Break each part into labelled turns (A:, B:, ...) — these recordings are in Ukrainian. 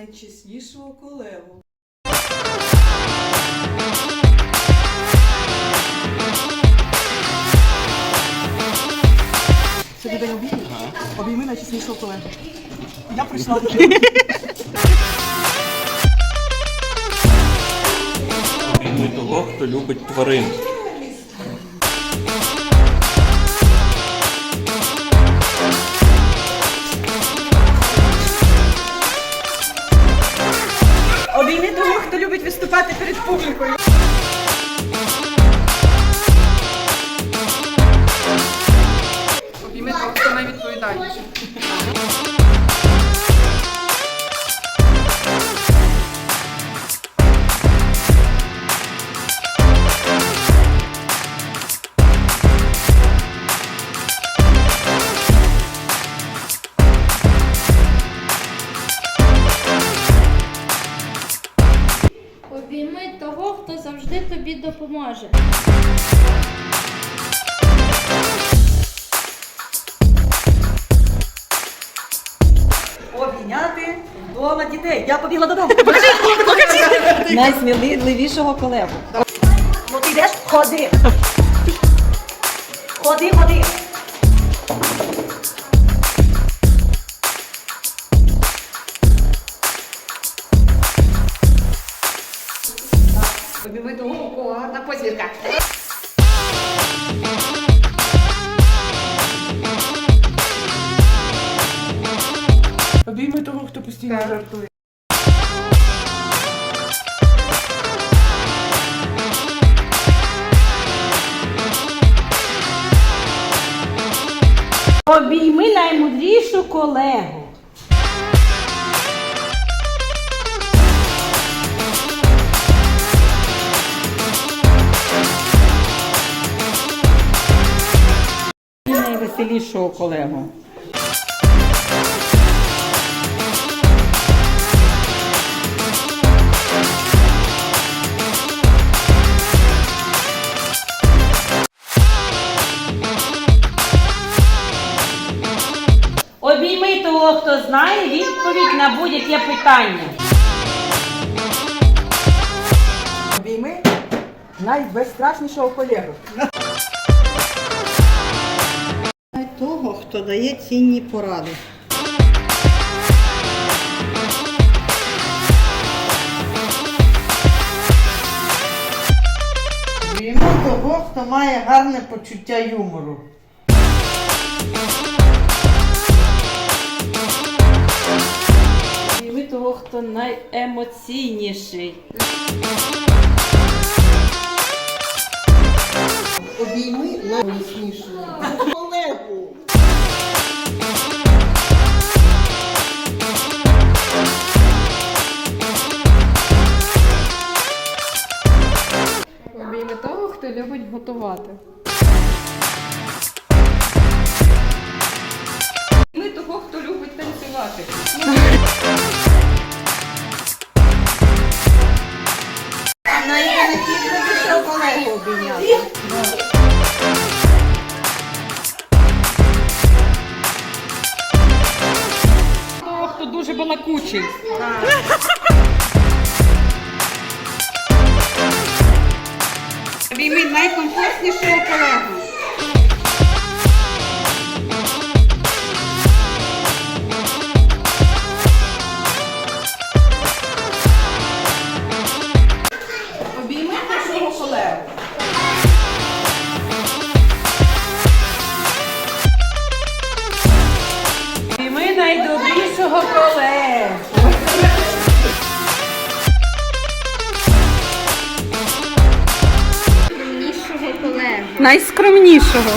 A: найсмішнішого колегу.
B: Сьогодні день обіймів. Обійми найчеснішого колегу. Я прийшла.
C: Обійми того, хто любить тварин.
D: público. Тобі допоможе.
B: Обійняти вдома дітей. Я побігла додому.
E: Найсміливішого колегу.
B: Ну ти йдеш? Ходи. Ходи, ходи.
F: Обійми того, у кого гарна позірка.
B: Обійми того, хто постійно жартує.
E: Обійми наймудрішу колегу. Найвеселішого колегу. Обійми того, хто знає відповідь на будь-яке питання.
B: Обійми найбезстрашнішого колегу.
E: Хто дає цінні поради.
G: Обійми того, хто має гарне почуття юмору.
E: Обійми того, хто найемоційніший.
G: Обійми найголоснішого
F: хто любить готувати. Обійми того, хто любить танцювати.
G: Обійняти.
E: Того, хто дуже балакучий.
B: Обійми найкомфортнішого колегу. Обійми нашого колегу.
E: Обійми найдобрішого колегу. Найскромнішого.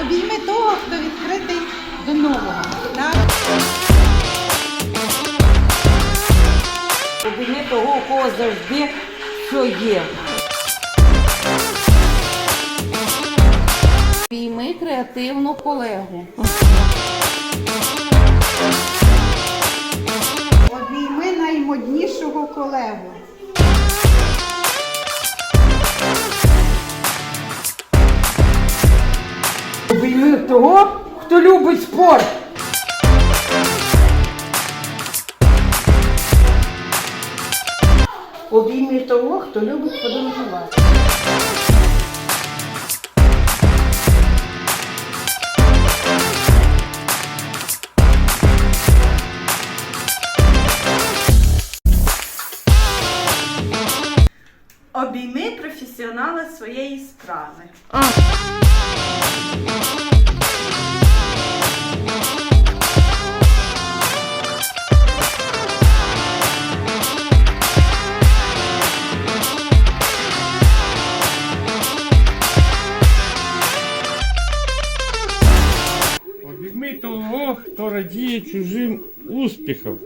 G: Обійми того, хто відкритий до нового.
E: Обійми того, у кого завжди що є.
F: Обійми креативну колегу.
G: Наймоднішого колегу.
E: Обійми того, хто
A: любить спорт.
G: Обійми того, хто любить подорожувати.
H: Професіонала своєї справи.
A: Того, хто радіє чужим успіхам.